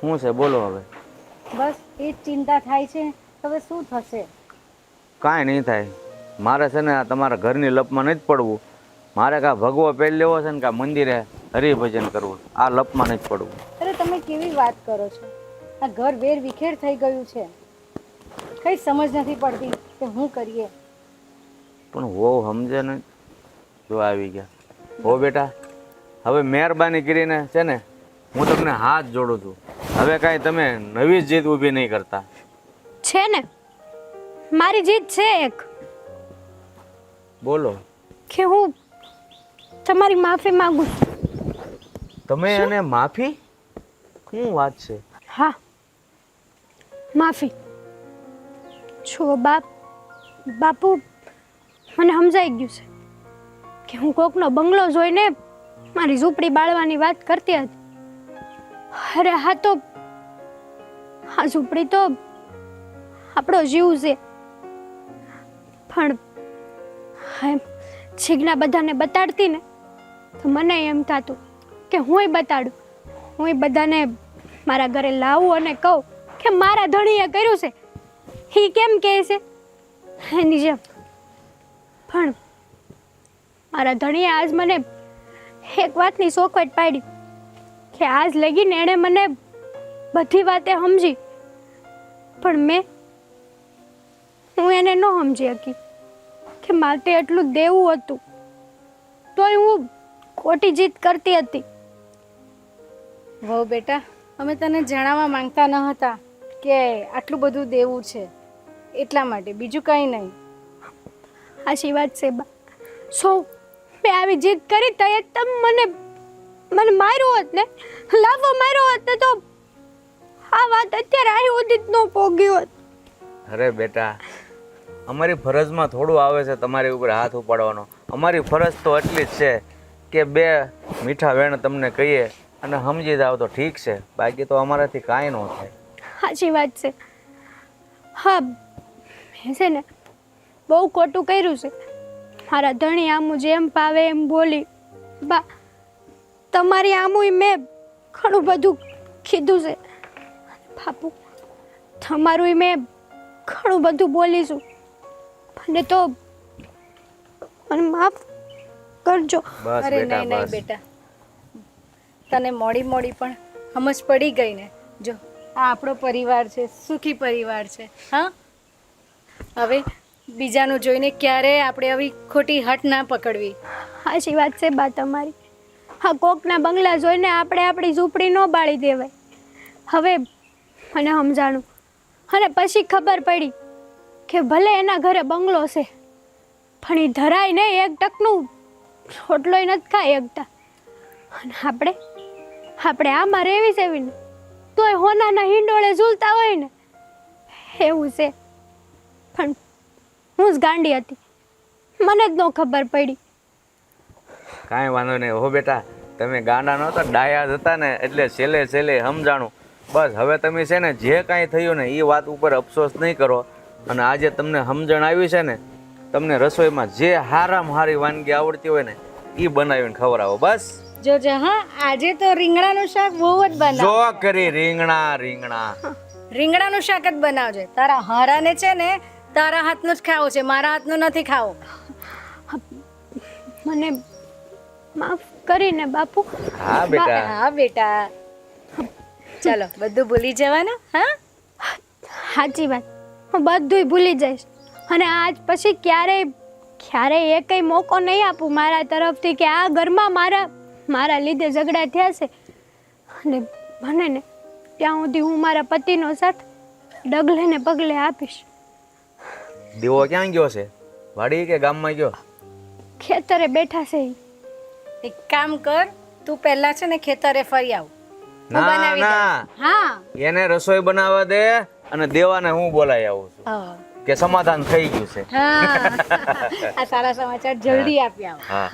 શું છે? બોલો હવે. બસ એ જ ચિંતા થાય છે. હવે શું થશે? કાંઈ નહીં થાય. મારે છે ને આ તમારા ઘરની લપમાં નથી પડવું. મારે કાં ભગવો પહેરી લેવો છે ને કાં મંદિરે હરિભજન કરવું. આ લપમાં નથી પડવું. અરે તમે કેવી વાત કરો છો? આ ઘર વેર વિખેર થઈ ગયું છે. કઈ સમજ નથી પડતી કે હું કરીએ. પણ હો સમજે નહીં જો આવી ગયા. હો બેટા હવે મહેરબાની કરીને છે ને હું તમને હાથ જોડું છું. હવે કાંઈ તમે નવી જીત ઊભી નહીં કરતા. છે ને? મારી જીત છે એક. બોલો. કે હું તમારી માફી માંગુ છું. તમે એને માફી? શું વાત છે? હા. માફી. છો બાપ બાપુ મને સમજાઈ ગયું છે કે હું કોકનો બંગલો જોઈને મારી ઝૂંપડી બાળવાની વાત કરતી હતી. અરે હા તો આ ઝૂંપડી તો આપણો જીવ છે. પણ એમ છીગના બધાને બતાડતી ને તો મને એમ થતું કે હુંય બતાડું. હુંય બધાને મારા ઘરે લાવું અને કહું કે મારા ધણીએ કર્યું છે. એ કેમ કહે છે? એની જેમ. પણ મારા ધણીએ આજ મને એક વાતની સોખવટ પાડી કે આજ લગીને એણે મને બધી વાતે સમજી પણ મેં હું એને ન સમજી શકી કે મારે એટલું દેવું હતું. તોય હું ખોટી જીત કરતી હતી. વહુ બેટા અમે તને જણાવવા માંગતા ન હતા કે આટલું બધું દેવું છે. એટલા માટે બીજું કંઈ નહીં. સાચી વાત છે બા. સો મેં આવી જીદ કરી તો એ તમ મને મને માર્યો હોત ને? લાવો માર્યો હોત ને તો આ વાત અત્યારે અહીં સુધી જ ન પોગી અરે બેટા અમારી ફરજમાં થોડું આવે છે તમારી ઉપર હાથ ઉપાડવાનો. અમારી ફરજ તો એટલી જ છે કે બે મીઠા વેણ તમને કહીએ અને સમજી જાવ તો ઠીક છે. બાકી તો અમારાથી કાંઈ ન થાય. સાચી વાત છે. હા મેં છે ને બહુ ખોટું કર્યું છે. મારા ધણી આમું જેમ પાવે એમ બોલી. બા તમારી આમું મેં ઘણું બધું કીધું છે. બાપુ તમારું મેં ઘણું બધું બોલીશું. મને તો મને માફ કરજો. અરે નહીં નહીં બેટા. તને મોડી મોડી પણ સમજ પડી ગઈ ને. જો આ આપણો પરિવાર છે સુખી પરિવાર છે હા? હવે બીજાનું જોઈને ક્યારેય આપણે આવી ખોટી હટ ના પકડવી? સાચી વાત છે બા તમારી. હા કોકના બંગલા જોઈને આપણે આપણી ઝૂંપડી ન બાળી દેવાય. હવે મને સમજાણું. અને પછી ખબર પડી કે ભલે એના ઘરે બંગલો છે, પણ એ ધરાય નહીં એક ટકનું. રોટલોય નથી ખાઈ એકતા અને આપણે આપણે આમાં રહેવી સેવી ને તોય હોનાના હિંડોળે ઝૂલતા હોય ને. એવું છે. પણ હું જ ગાંડી હતી. મને જ ન ખબર પડી. કાંઈ વાંધો નહીં. હો બેટા, તમે ગાંડા નહોતા, ડાયા જ હતા ને, એટલે છેલ્લે છેલ્લે સમજાણું. બસ હવે તમે છે ને જે કાંઈ થયું ને એ વાત ઉપર અફસોસ નહીં કરો. અને આજે તમને સમજણ આવી છે ને તમને રસોઈમાં જે હારામ હારી વાનગી આવડતી હોય ને એ બનાવીને ખવડાવો બસ. જોજે હા આજે તો રીંગણાનું શાક બહુ જ બનાવ જો કરી રીંગણા રીંગણા. રીંગણાનું શાક જ બનાવજે. તારા હારાને છે ને તારા હાથનું જ ખાવું છે મારા હાથનું નથી ખાવું. મને માફ કરીને બાપુ. હા બેટા. હા બેટા. ચાલો બધું ભૂલી જવાનું હા? સાચી વાત. હું બધુંય ભૂલી જઈશ. અને આજ પછી ક્યારેય ક્યારેય એકય મોકો નહીં આપું મારા તરફથી કે આ ઘરમાં મારા મારા લીધે ઝઘડા થયા છે. અને મને ને ત્યાં સુધી હું મારા પતિનો સાથ ડગલે ને પગલે આપીશ. દીવો ક્યાં ગયો છે? વાડી કે ગામમાં ગયો? ખેતરે બેઠા છે એક કામ કર તું પહેલા છે ને ખેતરે ફરી આવ. ના ના. હા. એને રસોઈ બનાવવા દે અને દેવાને હું બોલાઈ આવું છું. કે સમાધાન થઈ ગયું છે. હા. આ સારા સમાચાર જલ્દી આપી આવો. હા.